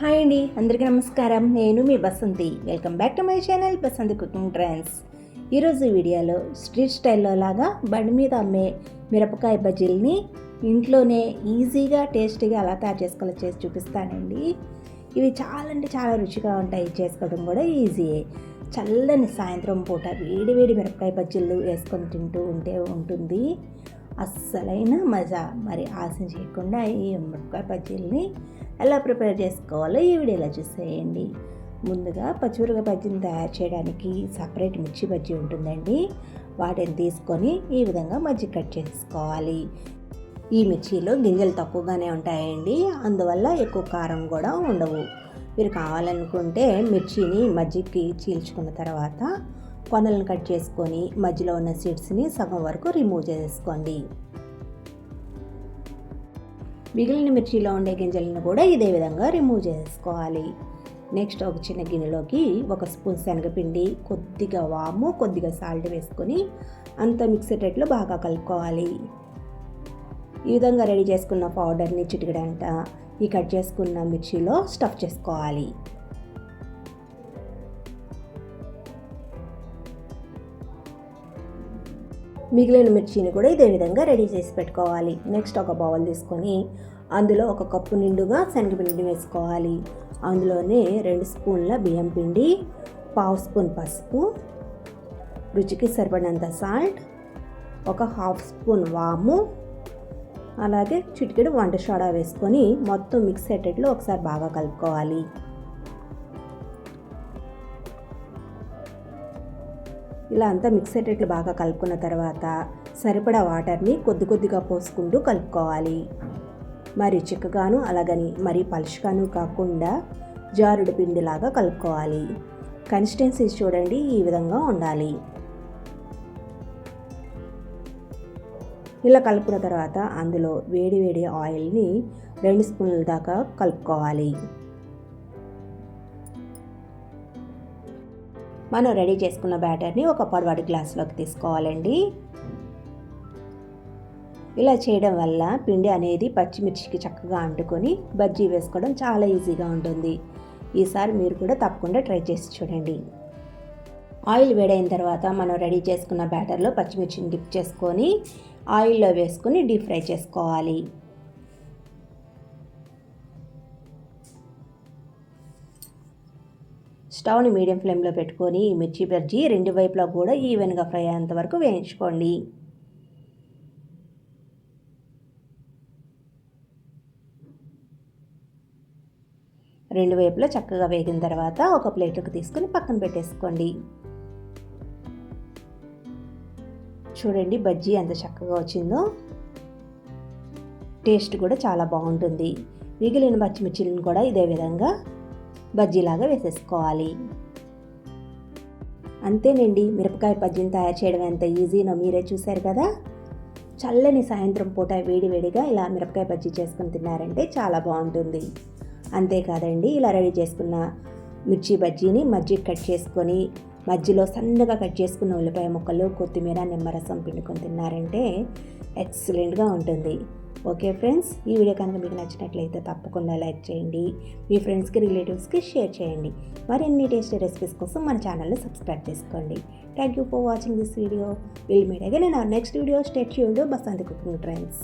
Hi అండి అందరికీ నమస్కారం. నేను మీ Basanthi. Welcome back to my channel Basanthi cooking trends ఈరోజు వీడియోలో స్ట్రీట్ స్టైల్లో లాగా బండి మీద అమ్మే మిరపకాయ బజ్జీల్ని ఇంట్లోనే ఈజీగా టేస్టీగా ఎలా తయారు చేసుకోవాలో చేసి చూపిస్తానండి. ఇవి చాలా అంటే చాలా రుచిగా ఉంటాయి. చేసుకోవడం కూడా ఈజీయే. చల్లని సాయంత్రం పూట వేడి వేడి మిరపకాయ బజ్జీలు వేసుకొని తింటూ ఉంటే ఉంటుంది. అస్సలైన మజా. మరి ఆశం చేయకుండా ఈ మిరపకాయ బజ్జీల్ని ఎలా ప్రిపేర్ చేసుకోవాలో ఈ వీడియోలో చూసేయండి. ముందుగా పచ్చిమిరపకాయ బజ్జీని తయారు చేయడానికి సపరేట్ మిర్చి బజ్జీ ఉంటుందండి. వాటిని తీసుకొని ఈ విధంగా మజ్జి కట్ చేసుకోవాలి. ఈ మిర్చిలో గింజలు తక్కువగానే ఉంటాయండి. అందువల్ల ఎక్కువ కారం కూడా ఉండవు. మీరు కావాలనుకుంటే మిర్చిని మజ్జికి చీల్చుకున్న తర్వాత కొనలను కట్ చేసుకొని మధ్యలో ఉన్న సీడ్స్ని సగం వరకు రిమూవ్ చేసుకోండి. మిగిలిన మిర్చిలో ఉండే గింజలను కూడా ఇదే విధంగా రిమూవ్ చేసుకోవాలి. నెక్స్ట్ ఒక చిన్న గిన్నెలోకి ఒక స్పూన్ శనగపిండి కొద్దిగా వాము కొద్దిగా సాల్ట్ వేసుకొని అంత మిక్సేటట్లు బాగా కలుపుకోవాలి. ఈ విధంగా రెడీ చేసుకున్న పౌడర్ని చిటికడంట ఈ కట్ చేసుకున్న మిర్చిలో స్టఫ్ చేసుకోవాలి. మిగిలిన మిర్చిని కూడా ఇదే విధంగా రెడీ చేసి పెట్టుకోవాలి. నెక్స్ట్ ఒక బౌల్ తీసుకొని అందులో ఒక కప్పు నిండుగా శనగపిండి వేసుకోవాలి. అందులోనే రెండు స్పూన్ల బియ్యం పిండి పావు స్పూన్ పసుపు రుచికి సరిపడినంత సాల్ట్ ఒక హాఫ్ స్పూన్ వాము అలాగే చిటికెడు వంట సోడా వేసుకొని మొత్తం మిక్స్ అయ్యేటట్లు ఒకసారి బాగా కలుపుకోవాలి. ఇలా అంతా మిక్స్ అయ్యేటట్లు బాగా కలుపుకున్న తర్వాత సరిపడా వాటర్ని కొద్ది కొద్దిగా పోసుకుంటూ కలుపుకోవాలి. మరి చిక్కగాను అలాగని మరి పలుచగాను కాకుండా జారుడు పిండిలాగా కలుపుకోవాలి. కన్సిస్టెన్సీ చూడండి ఈ విధంగా ఉండాలి. ఇలా కలుపుకున్న తర్వాత అందులో వేడి వేడి ఆయిల్ని రెండు స్పూన్ల దాకా కలుపుకోవాలి. మనం రెడీ చేసుకున్న బ్యాటర్ని ఒక పొడవాటి గ్లాస్లోకి తీసుకోవాలండి. ఇలా చేయడం వల్ల పిండి అనేది పచ్చిమిర్చికి చక్కగా అంటుకొని బజ్జీ వేసుకోవడం చాలా ఈజీగా ఉంటుంది. ఈసారి మీరు కూడా తప్పకుండా ట్రై చేసి చూడండి. ఆయిల్ వేడైన తర్వాత మనం రెడీ చేసుకున్న బ్యాటర్లో పచ్చిమిర్చిని డిప్ చేసుకొని ఆయిల్లో వేసుకొని డీప్ ఫ్రై చేసుకోవాలి. స్టవ్ని మీడియం ఫ్లేమ్లో పెట్టుకొని ఈ మిర్చి బజ్జీ రెండు వైపులా కూడా ఈవెన్గా ఫ్రై అయ్యేంత వరకు వేయించుకోండి. రెండు వైపులా చక్కగా వేగిన తర్వాత ఒక ప్లేట్లోకి తీసుకొని పక్కన పెట్టేసుకోండి. చూడండి బజ్జీ ఎంత చక్కగా వచ్చిందో. టేస్ట్ కూడా చాలా బాగుంటుంది. మిగిలిన పచ్చిమిర్చిలను కూడా ఇదే విధంగా బజ్జీలాగా వేసేసుకోవాలి. అంతేనండి మిరపకాయ బజ్జీని తయారు చేయడం ఎంత ఈజీనో మీరే చూశారు కదా? చల్లని సాయంత్రం పూట వేడివేడిగా ఇలా మిరపకాయ బజ్జీ చేసుకుని తిన్నారంటే చాలా బాగుంటుంది. అంతేకాదండి ఇలా రెడీ చేసుకున్న మిర్చి బజ్జీని మజ్జిగ కట్ చేసుకొని మధ్యలో సన్నగా కట్ చేసుకున్న ఉల్లిపాయ ముక్కలు కొత్తిమీర నిమ్మరసం పిండుకొని తిన్నారంటే ఎక్సలెంట్గా ఉంటుంది. ఓకే ఫ్రెండ్స్ ఈ వీడియో కనుక మీకు నచ్చినట్లయితే తప్పకుండా లైక్ చేయండి మీ ఫ్రెండ్స్కి రిలేటివ్స్కి షేర్ చేయండి. మరిన్ని టేస్టీ రెసిపీస్ కోసం మన ఛానల్ని సబ్స్క్రైబ్ చేసుకోండి. Thank you for watching this video will meet again నేను నెక్స్ట్ వీడియో స్టేట్ చేయండి బసంతి కుకింగ్ ట్రెండ్స్